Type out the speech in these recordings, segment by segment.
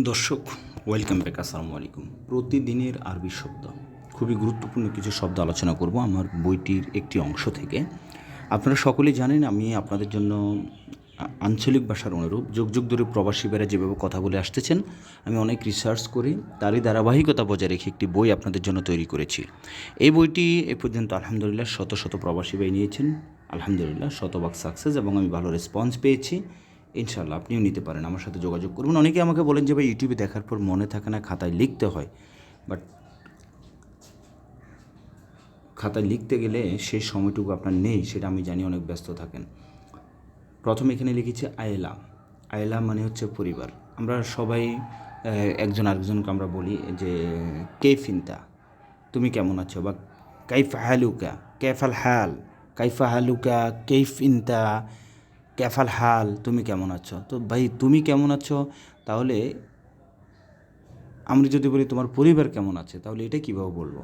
দর্শক welcome back আসসালামু আলাইকুম। প্রতিদিনের আরবি শব্দ। খুবই গুরুত্বপূর্ণ কিছু শব্দ আলোচনা করব আমার বইটির একটি অংশ থেকে। আপনারা সকলেই জানেন, আমি আপনাদের জন্য আঞ্চলিক ভাষার অনুরূপ যুগ যুগ ধরে প্রবাসী বেড়ে যেভাবে কথা বলে আসতেছেন, আমি অনেক রিসার্চ করি, তারই ধারাবাহিকতা বজায় রেখে একটি বই আপনাদের জন্য তৈরি করেছি। এই বইটি এ পর্যন্ত আলহামদুলিল্লাহ শত শত প্রবাসী ভাই নিয়েছেন। আলহামদুলিল্লাহ, শতভাগ সাকসেস এবং আমি ভালো রেসপন্স পেয়েছি। ইনশাল্লাহ আপনিও নিতে পারেন, আমার সাথে যোগাযোগ করবেন। অনেকে আমাকে বলেন যে, ভাই ইউটিউবে দেখার পর মনে থাকে না, খাতায় লিখতে হয়। বাট খাতায় লিখতে গেলে সেই সময়টুকু আপনার নেই, সেটা আমি জানি অনেক ব্যস্ত থাকেন। প্রথমে এখানে লিখেছি আয়েলা। আয়েলা মানে হচ্ছে পরিবার। আমরা সবাই একজন আরেকজনকে আমরা বলি যে কে ফিনতা তুমি কেমন আছো? বা, কাইফা হালুকা? কেফাল হাল? কাইফা হালুকা? কেফ ইনতা কেফাল হাল, তুমি কেমন আছো? তো ভাই, তুমি কেমন আছো? তাহলে আমরা যদি বলি তোমার পরিবার কেমন আছে, তাহলে এটা কীভাবে বলব?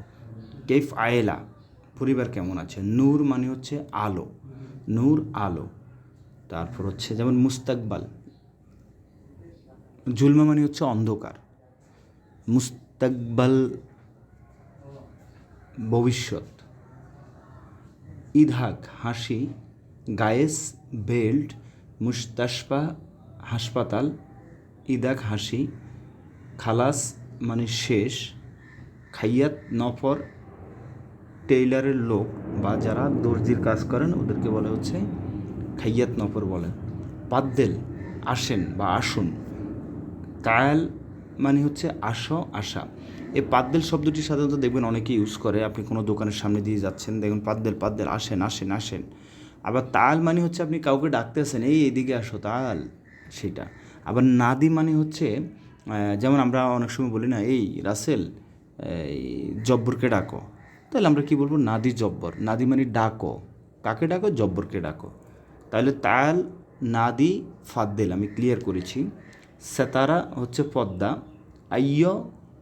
কেফ আয়েলা, পরিবার কেমন আছে? নূর মানে হচ্ছে আলো, নূর আলো। তারপর হচ্ছে যেমন মুস্তাকবাল, জুলমা মানে হচ্ছে অন্ধকার। মুস্তাকবাল ভবিষ্যৎ। ইধাক হাসি গায়েস, বেল্ট মুস্তাশপা হাসপাতাল ইদাক হাসি, খালাস মানে শেষ, খাইয়াত নফর, টেইলারের লোক বা যারা দর্জির কাজ করেন ওদেরকে বলা হচ্ছে খাইয়াত নফর বলে পাদ্দেল আসেন বা আসুন। কায়াল মানে হচ্ছে আসো, আসা। এই পাদ্দেল শব্দটি সাধারণত দেখবেন অনেকে ইউজ করে। আপনি কোনো দোকানের সামনে দিয়ে যাচ্ছেন দেখুন পাদ্দেল পাদ্দেল আসেন আসেন আসেন। আবার তাল মানে হচ্ছে আপনি কাউকে ডাকতেছেন, এই এদিকে আসো তাল। সেটা। আবার নাদি মানে হচ্ছে যেমন আমরা অনেক সময় বলি না, এই রাসেল, এই জব্বরকে ডাকো। তাহলে আমরা কি বলব? নাদি জব্বর। নাদি মানে ডাকো। কাকে ডাকো? জব্বরকে ডাকো। তাহলে তাল, নাদি, ফাদ্দেল, আমি ক্লিয়ার করেছি। সেতারা হচ্ছে পদ্মা। আইয়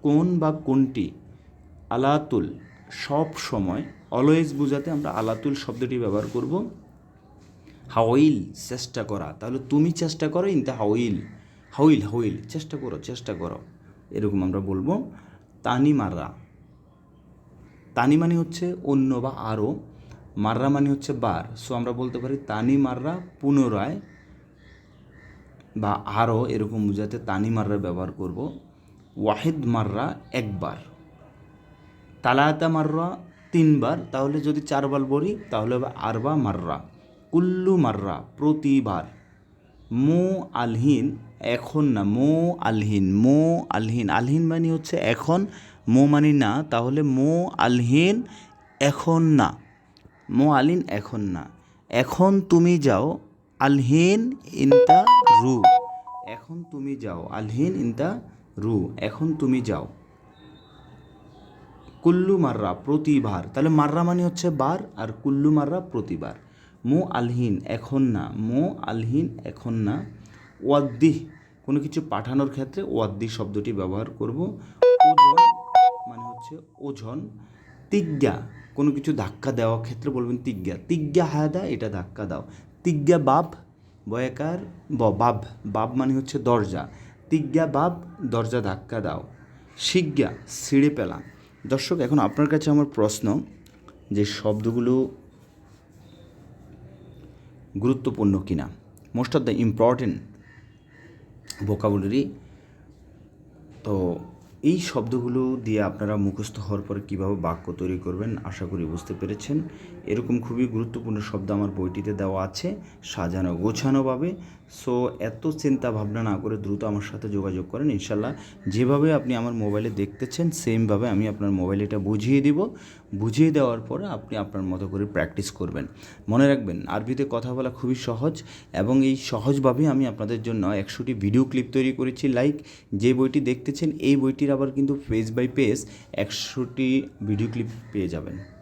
কোন বা কোনটি? আলাতুল, সব সময়। অলওয়েজ বোঝাতে আমরা আলাতুল শব্দটি ব্যবহার করব। হাওইল, চেষ্টা করা। তাহলে তুমি চেষ্টা করো ইনতে হাওইল। হাওইল হাওইল, চেষ্টা করো চেষ্টা করো। এরকম আমরা বলব। তানি মাররা। তানি মানে হচ্ছে অন্য বা আরও মাররা মানে হচ্ছে বার। সো আমরা বলতে পারি তানি মাররা পুনরায় বা আরও এরকম বোঝাতে তানি মাররা ব্যবহার করব। ওয়াহিদ মাররা একবার। তালাতা মাররা তিনবার। তাহলে যদি চারবার বলি, তাহলে হবে আরবা মাররা। কুল্লু মাররা প্রতিবার। মো আলহিন, এখন না, মো আলহিন মো আলহিন আলহিন মানে হচ্ছে এখন, মো মানে না, তাহলে মো আলহিন এখন না, মো আলিন এখন না। এখন তুমি যাও, আলহিন ইনতা রু। এখন তুমি যাও, আলহিন ইনতা রু। এখন তুমি যাও। কুল্লু মাররা প্রতিবার, তাহলে মাররা মানে হচ্ছে বার, আর কুল্লু মাররা প্রতিবার। মো আলহীন এখন না, মো আলহীন এখন না। ওয়াদ্দিহ কোনো কিছু পাঠানোর ক্ষেত্রে ওয়াদ্দি শব্দটি ব্যবহার করব। ওজন মানে হচ্ছে ওজন। তিজ্ঞা, কোনো কিছু ধাক্কা দেওয়ার ক্ষেত্রে বলবেন তিজ্ঞা। তিজ্ঞা হায়দা, এটা ধাক্কা দাও। তিজ্ঞা বাব, বয়াকার ব, বাব। বাব মানে হচ্ছে দরজা। তিজ্ঞা বাব, দরজা ধাক্কা দাও। শিজ্ঞা ছিঁড়ে পেলাম দর্শক, এখন আপনার কাছে আমার প্রশ্ন যে শব্দগুলো গুরুত্বপূর্ণ কিনা। Most of the important vocabulary তো এই শব্দগুলো দিয়ে আপনারা মুখস্থ হওয়ার পর কীভাবে বাক্য তৈরি করবেন, আশা করি বুঝতে পেরেছেন। এরকম খুবই গুরুত্বপূর্ণ শব্দ আমার বইটিতে দেওয়া আছে, সাজানো গোছানোভাবে। সো এত চিন্তা ভাবনা না করে দ্রুত আমার সাথে যোগাযোগ করেন। ইনশাল্লাহ যেভাবে আপনি আমার মোবাইলে দেখতেছেন সেমভাবে আমি আপনার মোবাইলে এটা বুঝিয়ে দিব। বুঝিয়ে দেওয়ার পরে আপনি আপনার মতো করে প্র্যাকটিস করবেন। মনে রাখবেন, আরবিতে কথা বলা খুবই সহজ এবং এই সহজভাবে আমি আপনাদের জন্য একশোটি ভিডিও ক্লিপ তৈরি করেছি। লাইক যে বইটি দেখতেছেন, এই বইটির আবার কিন্তু পেজ বাই পেজ একশোটি ভিডিও ক্লিপ পেয়ে যাবেন।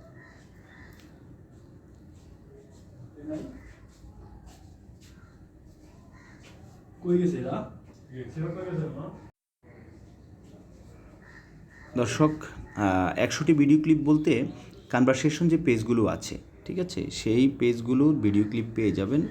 কই গেছে এরা? দর্শক একশোটি ভিডিও ক্লিপ বলতে কনভারসেশন যে পেজগুলো আছে ঠিক আছে? সেই পেজগুলোর ভিডিও ক্লিপ পেয়ে যাবেন।